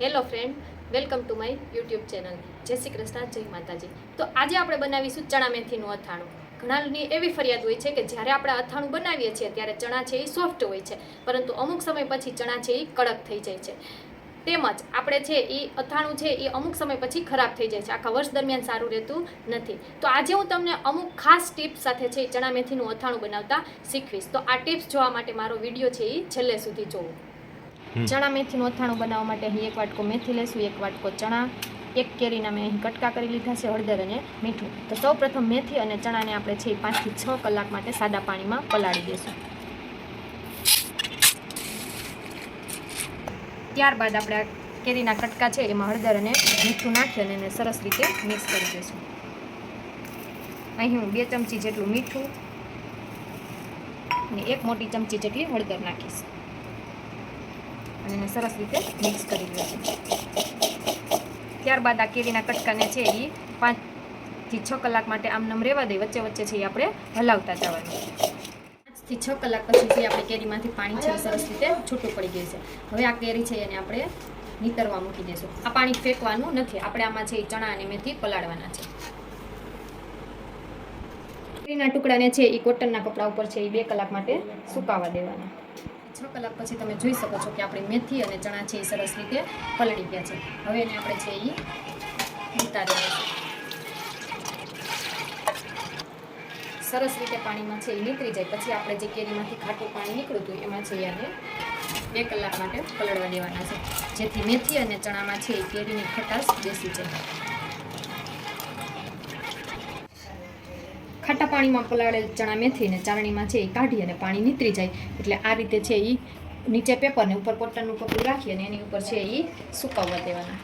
Hello friend welcome to my YouTube channel જય શ્રી કૃષ્ણ, જય માતાજી. તો આજે આપણે બનાવીશું ચણા મેથીનું અથાણું. ઘણાની એવી ફરિયાદ હોય છે કે જ્યારે આપણે અથાણું બનાવીએ છીએ ત્યારે ચણા છે એ સોફ્ટ હોય છે, પરંતુ અમુક સમય પછી ચણા છે એ કડક થઈ જાય છે. તેમજ આપણે છે એ અથાણું છે એ અમુક સમય પછી ખરાબ થઈ જાય છે. આખા વર્ષ દરમિયાન સારું રહેતું નથી. તો આજે હું તમને અમુક ખાસ ટિપ્સ સાથે છે ચણા મેથીનું અથાણું બનાવતા શીખવીશ. તો આ ટિપ્સ જોવા માટે મારો વીડિયો છે એ છેલ્લે સુધી જોવો. ચણા મેથીનું અથાણું બનાવવા માટે અહીં એક વાટકો મેથી લેશું, એક વાટકો ચણા, એક કેરીના મેં અહીં કટકા કરી લીધા છે હળદર અને મીઠું. તો સૌ મેથી અને ચણાને આપણે છે એ પાંચથી છ કલાક માટે સાદા પાણીમાં પલાળી દઈશું ત્યારબાદ આપણે આ કેરીના કટકા છે એમાં હળદર અને મીઠું નાખી અને એને સરસ રીતે મિક્સ કરી દઈશું અહીં હું બે ચમચી જેટલું મીઠું અને એક મોટી ચમચી જેટલી હળદર નાખીશ. અને સરસ રીતે મિક્સ કરી લઈશું ત્યારબાદ આ કેરીના કટકાને છે એ પાંચથી છ કલાક માટે આમ નમ રહેવા દઈ વચ્ચે વચ્ચે છે એ આપણે હલાવતા જવાનું. પાંચથી છ કલાક પછી છે આપણે કેરીમાંથી પાણી છે સરસ રીતે છૂટું પડી ગયું છે. હવે આ કેરી છે એને આપણે નીતરવા મૂકી દઈશું આ પાણી ફેંકવાનું નથી, આપણે આમાં છે એ ચણા અને મેથી પલાળવાના છે. કેરીના ટુકડાને છે એ કોટનના કપડા ઉપર છે એ બે કલાક માટે સુકાવા દેવાના. છ કલાક પછી તમે જોઈ શકો છો કે આપણે મેથી અને ચણા છે એ સરસ રીતે પલળી ગયા છે. હવે એને આપણે છે એ ઉતારી સરસ રીતે પાણીમાં છે એ નીકળી જાય. પછી આપણે જે કેરીમાંથી ખાટું પાણી નીકળ્યું હતું, એમાં છે એને બે કલાક માટે પલળવા દેવાના છે. જેથી મેથી અને ચણામાં છે એ કેરીની ખટાશ બેસી જાય. ખાટા પાણીમાં પલાળેલ ચણા મેથીને ચારણીમાં છે એ કાઢી અને પાણી નીતરી જાય. એટલે આ રીતે છે એ નીચે પેપરને ઉપર કોટનનું કપડું રાખી અને એની ઉપર છે એ સુકવવા દેવાના.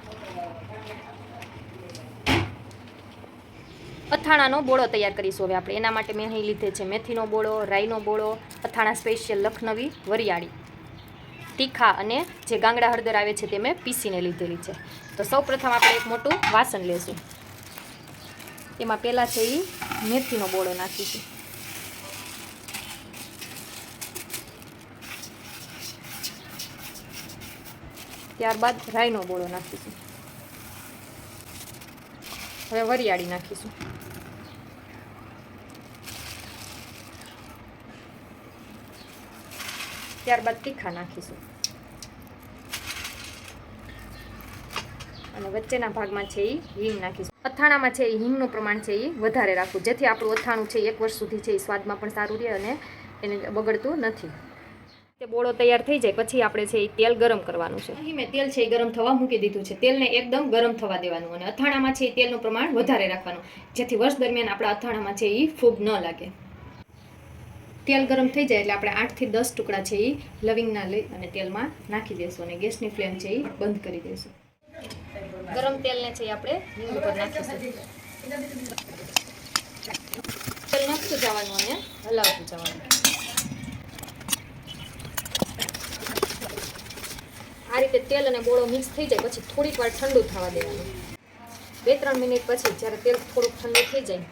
અથાણાનો બોળો તૈયાર કરીશું હવે આપણે. એના માટે મેં અહીં લીધે છે મેથીનો બોળો, રાઈનો બોળો, અથાણા સ્પેશિયલ લખનવી, વરિયાળી. તીખા અને જે ગાંગડા હળદર આવે છે તે મેં પીસીને લીધેલી છે. તો સૌ પ્રથમ આપણે એક મોટું વાસણ લેશું. એમાં પહેલાં છે એ મેથીનો બોળો નાખીશું ત્યારબાદ રાઈનો બોળો નાખીશું. હવે વરિયાળી નાખીશું. ત્યારબાદ તીખા નાખીશું. અને વચ્ચેના ભાગમાં છે એ હિંગ નાખીશું. અથાણામાં છે એ હિંગનું પ્રમાણ છે એ વધારે રાખવું જેથી આપણું અથાણું છે એક વર્ષ સુધી છે એ સ્વાદમાં પણ સારું રહે અને એને બગડતું નથી તે બોળો તૈયાર થઈ જાય પછી આપણે છે એ તેલ ગરમ કરવાનું છે અહીં મેં તેલ છે એ ગરમ થવા મૂકી દીધું છે તેલને એકદમ ગરમ થવા દેવાનું અને અથાણામાં છે એ તેલનું પ્રમાણ વધારે રાખવાનું જેથી વર્ષ દરમિયાન આપણા અથાણામાં છે એ ફૂગ ન લાગે તેલ ગરમ થઈ જાય એટલે આપણે આઠથી દસ ટુકડા છે એ લવિંગના લઈ અને તેલમાં નાખી દઈશું અને ગેસની ફ્લેમ છે એ બંધ કરી દઈશું ગરમ તેલને છે આપણે હિંગ ઉપર નાખીશું. તેલ નાખતું જવાનું અને હલાવતું જવાનું. આ રીતે તેલ અને ગોળો મિક્સ થઈ જાય, પછી થોડીક વાર ઠંડુ થવા દેવાનું. બે ત્રણ મિનિટ પછી જ્યારે તેલ થોડુંક ઠંડુ થઈ જાય,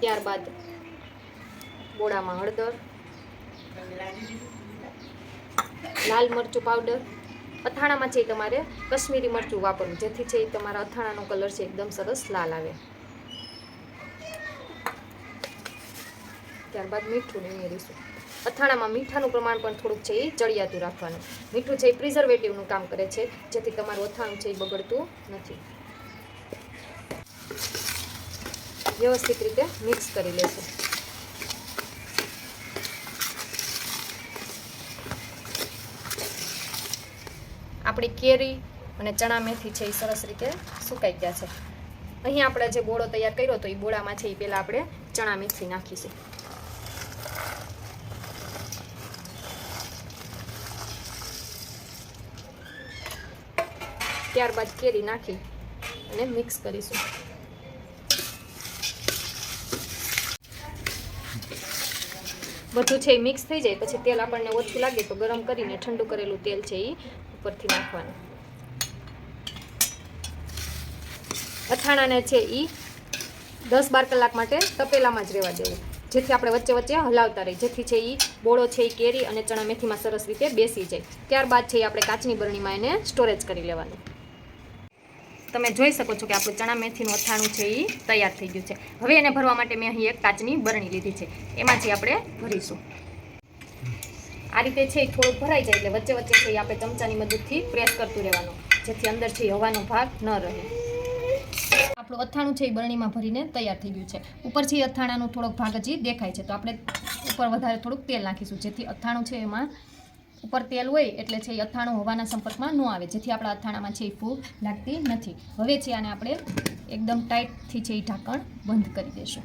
ત્યારબાદ ગોળામાં હળદર, લાલ મરચું પાવડર અથાણામાં છે તમારે કશ્મીરી મરચું વાપરવું. જેથી છે એ તમારા અથાણાનો કલર છે એકદમ સરસ લાલ આવે. ત્યારબાદ મીઠું ઉમેરીશું અથાણામાં મીઠાનું પ્રમાણ પણ થોડુંક છે એ ચડિયાતું રાખવાનું. મીઠું છે એ પ્રિઝર્વેટિવનું કામ કરે છે, જેથી તમારું અથાણું છે એ બગડતું નથી. વ્યવસ્થિત રીતે મિક્સ કરી લેશું. આપણી કેરી અને ચણા મેથી છે એ સરસ રીતે સુકાઈ ગયા છે. અહીં આપણે જે બોળો તૈયાર કર્યો તો એ બોળામાં છે એ પહેલાં આપણે ચણા મેથી નાખીશું. ત્યારબાદ કેરી નાખી અને મિક્સ કરીશું. બધું છે એ મિક્સ થઈ જાય. પછી તેલ આપણને ઓછું લાગે તો ગરમ કરીને ઠંડુ કરેલું તેલ છે એ ઉપરથી નાખવાનું. અથાણાને છે એ દસ બાર કલાક માટે તપેલામાં જ રહેવા દેવું. જેથી આપણે વચ્ચે વચ્ચે હલાવતા રહીએ. જેથી છે એ બોળો છે એ કેરી અને ચણા મેથીમાં સરસ રીતે બેસી જાય. ત્યારબાદ છે એ આપણે કાચની બરણીમાં એને સ્ટોરેજ કરી લેવાનું. તમે જોઈ શકો છો કે આપણું ચણા મેથીનું અથાણું છે એ તૈયાર થઈ ગયું છે. હવે એને ભરવા માટે મેં અહીં એક કાચની બરણી લીધી છે. એમાંથી આપણે ભરીશું. આ રીતે છે એ થોડુંક ભરાઈ જાય એટલે વચ્ચે વચ્ચે છે આપણે ચમચાની મદદથી પ્રેસ કરતું રહેવાનું, જેથી અંદર છે હવાનો ભાગ ન રહે. આપણું અથાણું છે એ બરણીમાં ભરીને તૈયાર થઈ ગયું છે. ઉપરથી અથાણાનો થોડોક ભાગ હજી દેખાય છે, તો આપણે ઉપર વધારે થોડુંક તેલ નાખીશું, જેથી અથાણું છે એમાં ઉપર તેલ હોય એટલે છે એ અથાણું હવાના સંપર્કમાં ન આવે, જેથી આપણા અથાણામાં છે એ ફૂગ લાગતી નથી. હવે છે આને આપણે એકદમ ટાઈટથી છે એ ઢાંકણ બંધ કરી દઈશું.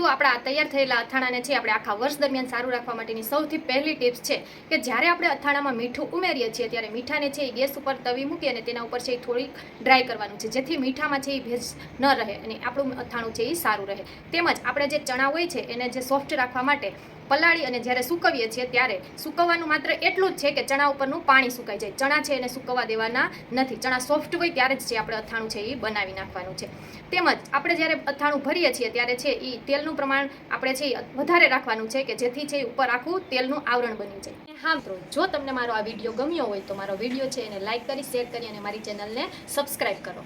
તો આપણા આ તૈયાર થયેલા અથાણાને છે આપણે આખા વર્ષ દરમિયાન સારું રાખવા માટેની સૌથી પહેલી ટિપ્સ છે કે જ્યારે આપણે અથાણામાં મીઠું ઉમેરીએ છીએ ત્યારે મીઠાને છે એ ગેસ ઉપર તવી મૂકી અને તેના ઉપર છે એ થોડીક ડ્રાય કરવાનું છે. જેથી મીઠામાં છે એ ભેજ ન રહે અને આપણું અથાણું છે એ સારું રહે. તેમજ આપણે જે ચણા હોય છે એને જે સોફ્ટ રાખવા માટે પલાળી અને જ્યારે સૂકવીએ છીએ ત્યારે સૂકવવાનું માત્ર એટલું જ છે કે ચણા ઉપરનું પાણી સુકાઈ જાય. ચણા છે એને સૂકવવા દેવાના નથી. ચણા સોફ્ટ હોય ત્યારે જ છે આપણે અથાણું છે એ બનાવી નાખવાનું છે. તેમજ આપણે જ્યારે અથાણું ભરીએ છીએ ત્યારે છે એ તેલનું પ્રમાણ આપણે છે વધારે રાખવાનું છે કે જેથી છે ઉપર આખું તેલનું આવરણ બની જાય. હા મિત્રો, જો તમને મારો આ વીડિયો ગમ્યો હોય તો મારો વીડિયો છે એને લાઇક કરી, શેર કરી અને મારી ચેનલને સબસ્ક્રાઈબ કરો.